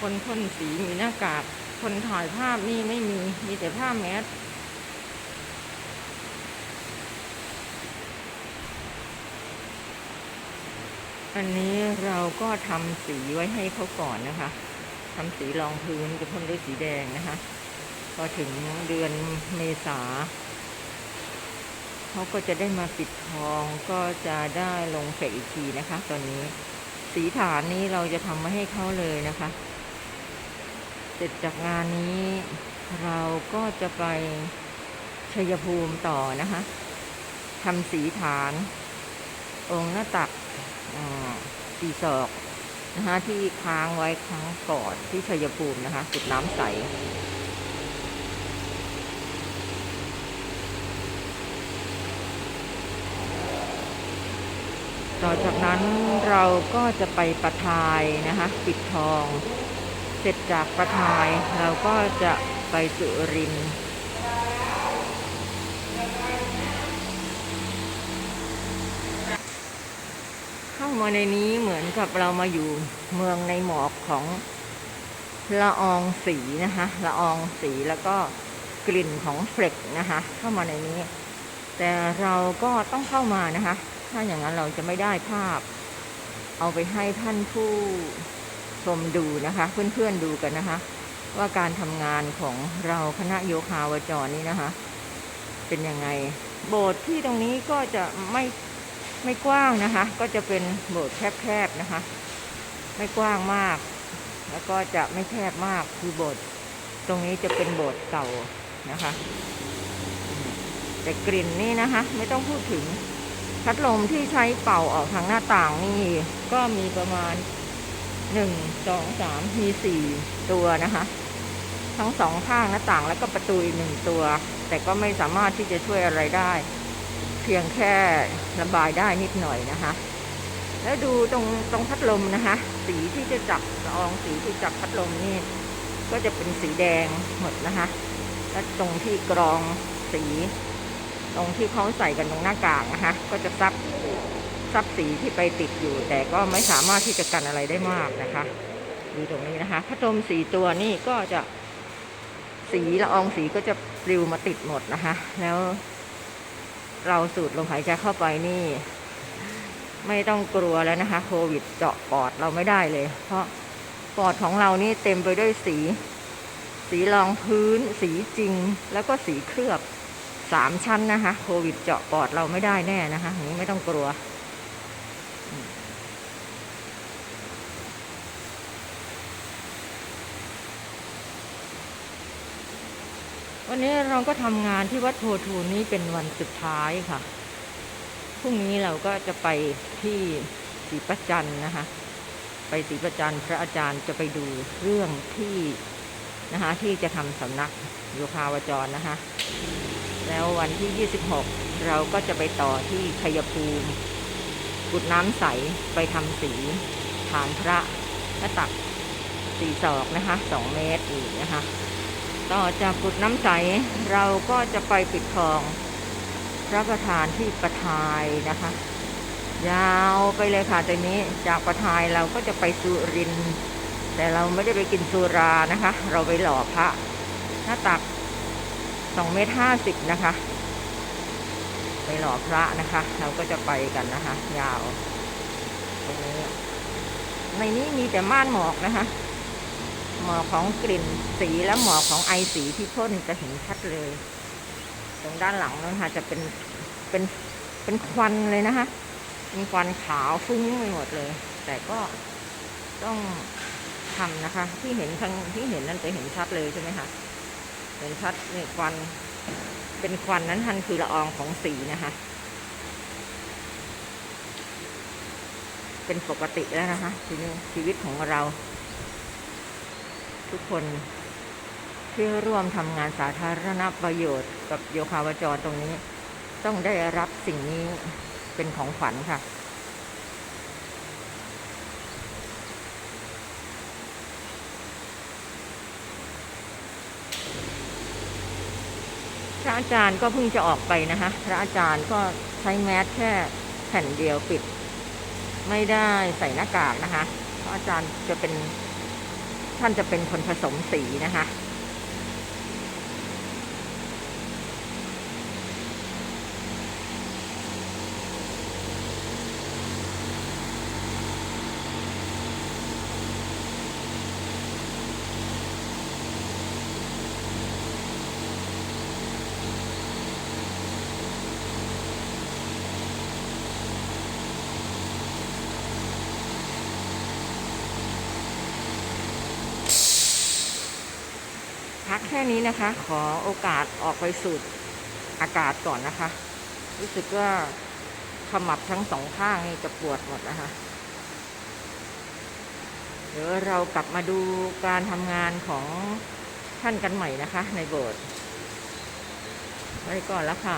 คนพ่นสีมีหน้ากากคนถ่ายภาพนี่ไม่มี มีแต่ผ้าแมสอันนี้เราก็ทำสีไว้ให้เขาก่อนนะคะทำสีรองพื้นจะพ่นด้วยสีแดงนะคะ พอถึงเดือนเมษาเขาก็จะได้มาปิดทองก็จะได้ลงเฟกอีกทีนะคะ ตอนนี้ สีฐานนี้เราจะทำมาให้เขาเลยนะคะ เสร็จจากงานนี้เราก็จะไปชัยภูมิต่อนะคะทำสีฐาน องค์หน้าตักสีศอกนะคะที่ค้างไว้ครั้งก่อนที่ชัยภูมินะคะจุดน้ำใสต่อจากนั้นเราก็จะไปประทายนะคะปิดทอง เสร็จจากประทายเราก็จะไปสุรินทร์เข้ามาในนี้เหมือนกับเรามาอยู่เมืองในหมอกของละอองสีนะคะละอองสีแล้วก็กลิ่นของเฟลกนะคะเข้ามาในนี้ แต่เราก็ต้องเข้ามานะคะ ถ้าอย่างนั้นเราจะไม่ได้ภาพ เอาไปให้ท่านผู้ ชมดูนะคะ เพื่อนๆดูกันนะคะ ว่าการทำงานของเราคณะโยคาวจรนี้นะคะ เป็นยังไง โบสถ์ที่ตรงนี้ก็จะไม่ไม่กว้างนะคะ ก็จะเป็นโบสถ์แคบๆนะคะ ไม่กว้างมาก แล้วก็จะไม่แคบมากคือโบสถ์ตรงนี้จะเป็นโบสถ์เก่านะคะแต่กลิ่นนี่นะคะ ไม่ต้องพูดถึงพัดลมที่ใช้เป่าออกทางหน้าต่างนี่ ก็มีประมาณ หนึ่งสองสามมีสี่ตัวนะคะ ทั้งสองข้างหน้าต่างแล้วก็ประตูอีกหนึ่งตัว แต่ก็ไม่สามารถที่จะช่วยอะไรได้ เพียงแค่ระบายได้นิดหน่อยนะคะ แล้วดูตรงตรงพัดลมนะคะ สีที่จะจับละอองสีที่จับพัดลมนี่ก็จะเป็นสีแดงหมดนะคะ และตรงที่กรองสี ตรงที่เขาใส่กันตรงหน้ากากนะคะ ก็จะซับ ซับสีที่ไปติดอยู่ แต่ก็ไม่สามารถที่จะกันอะไรได้มากนะคะ ดูตรงนี้นะคะพัดลมสีตัวนี่ก็จะสีละอองสีก็จะปลิวมาติดหมดนะคะ แล้วเราสูดลมหายใจเข้าไปนี่ ไม่ต้องกลัวแล้วนะคะ โควิดเจาะปอดเราไม่ได้เลย เพราะปอดของเรานี่เต็มไปด้วยสี สีรองพื้น สีจริง แล้วก็สีเคลือบสามชั้นนะคะ โควิดเจาะปอดเราไม่ได้แน่นะคะอย่างนี้ไม่ต้องกลัว วันนี้เราก็ทำงานที่วัดโพทูนนี้เป็นวันสุดท้ายค่ะ พรุ่งนี้เราก็จะไปที่ศรีประจันนะคะ ไปศรีประจันพระอาจารย์จะไปดูเรื่องที่นะคะที่จะทำสำนักโยคาวจรนะคะ แล้ววันที่ 26 เราก็จะไปต่อที่ชัยภูมิกุดน้ำใสไปทำสีฐานพระหน้าตักสีศอกนะคะ2เมตรอีกนะคะ ต่อจากกุดน้ำใส เราก็จะไปปิดทอง พระประธานที่ประทายนะคะ ยาวไปเลยค่ะตอนนี้จากประทายเราก็จะไปสุรินแต่เราไม่ได้ไปกินสุรานะคะ เราไปหล่อพระหน้าตักสองเมตรห้าสิบนะคะ ไปหล่อพระนะคะ เราก็จะไปกันนะคะ ยาวตรงนี้ในนี้มีแต่ม่านหมอกนะคะ หมอกของกลิ่นสีและหมอกของไอสีที่พ่นจะเห็นชัดเลย ตรงด้านหลังนั้นค่ะจะเป็นเป็นเป็นควันเลยนะคะเป็นควันขาวฟุ้งไปหมดเลย แต่ก็ต้องทำนะคะ ที่เห็นทางที่เห็นนั่นจะเห็นชัดเลยใช่ไหมคะเห็นชัดนี่ควัน เป็นควันนั้นทันคือละอองของสีนะคะ เป็นปกติแล้วนะคะทีนี้ชีวิตของเรา ทุกคนที่ร่วมทำงานสาธารณประโยชน์ กับโยคาวจรตรงนี้ ต้องได้รับสิ่งนี้เป็นของขวัญค่ะ พระอาจารย์ก็เพิ่งจะออกไปนะคะพระอาจารย์ก็ใช้แมสแค่แผ่นเดียวปิด ไม่ได้ใส่หน้ากากนะคะ พระอาจารย์จะเป็น ท่านจะเป็นคนผสมสีนะคะ พักแค่นี้นะคะ ขอโอกาสออกไปสูดอากาศก่อนนะคะ รู้สึกว่าขมับทั้งสองข้างนี่จะปวดหมดนะคะ เดี๋ยวเรากลับมาดูการทำงานของท่านกันใหม่นะคะ ในโบสถ์ไว้ก่อนแล้วค่ะ